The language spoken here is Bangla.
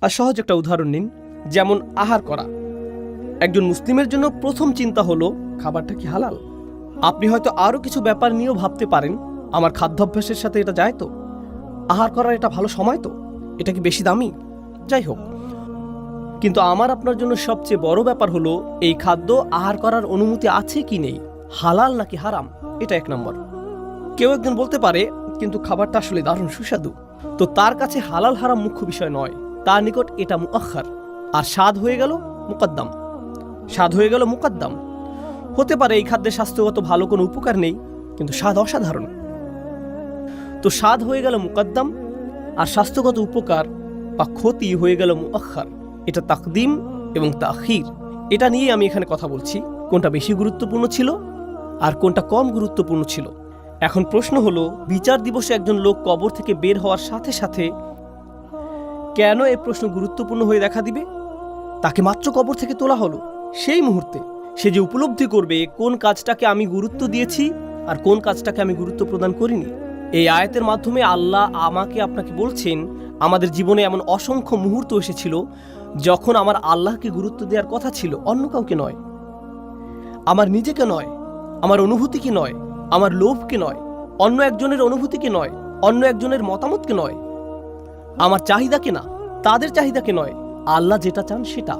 আর সহজ একটা উদাহরণ নিন, যেমন আহার করা। একজন মুসলিমের জন্য প্রথম চিন্তা হলো, খাবারটা কি হালাল? আপনি হয়তো আরও কিছু ব্যাপার নিয়েও ভাবতে পারেন, আমার খাদ্যাভ্যাসের সাথে এটা যায় তো? আহার করার এটা ভালো সময় তো? এটা কি বেশি দামি? যাই হোক। কিন্তু আমার আপনার জন্য সবচেয়ে বড় ব্যাপার হলো, এই খাদ্য আহার করার অনুমতি আছে কি নেই? হালাল নাকি হারাম? এটা এক নম্বর। কেউ একজন বলতে পারে, কিন্তু খাবারটা আসলে দারুণ সুস্বাদু। তো তার কাছে হালাল হারাম মুখ্য বিষয় নয়। তার নিকট এটা মুআখার আর স্বাদ হয়ে গেল মুকদ্দাম। স্বাদ হয়ে গেল মুকদ্দাম। হতে পারে এই খাদ্যের স্বাস্থ্যগত ভালো কোনো উপকার নেই, কিন্তু স্বাদ অসাধারণ। তো স্বাদ হয়ে গেল মুকদ্দাম, আর স্বাস্থ্যগত উপকার বা ক্ষতি হয়ে গেল মুআখার এটা তাকদিম এবং তাখির। এটা নিয়ে আমি এখানে কথা বলছি, কোনটা বেশি গুরুত্বপূর্ণ ছিল আর কোনটা কম গুরুত্বপূর্ণ ছিল। এখন প্রশ্ন হলো, বিচার দিবসে একজন লোক কবর থেকে বের হওয়ার সাথে সাথে কেন এ প্রশ্ন গুরুত্বপূর্ণ হয়ে দেখা দিবে? তাকে মাত্র কবর থেকে তোলা হলো। সেই মুহূর্তে সে যে উপলব্ধি করবে কোন কাজটাকে আমি গুরুত্ব দিয়েছি আর কোন কাজটাকে আমি গুরুত্ব প্রদান করিনি, এই আয়াতের মাধ্যমে আল্লাহ আমাকে আপনাকে বলছেন, আমাদের জীবনে এমন অসংখ্য মুহূর্ত এসেছিল যখন আমার আল্লাহকে গুরুত্ব দেওয়ার কথা ছিল, অন্য কাউকে নয়। আমার নিজেকে নয়, আমার অনুভূতিকে নয়, আমার লোভকে নয়, অন্য একজনের অনুভূতিকে নয়, অন্য একজনের মতামতকে নয় আমার চাহিদাকে না? তাদের চাহিদাকে নয়? আল্লাহ যেটা চান সেটা।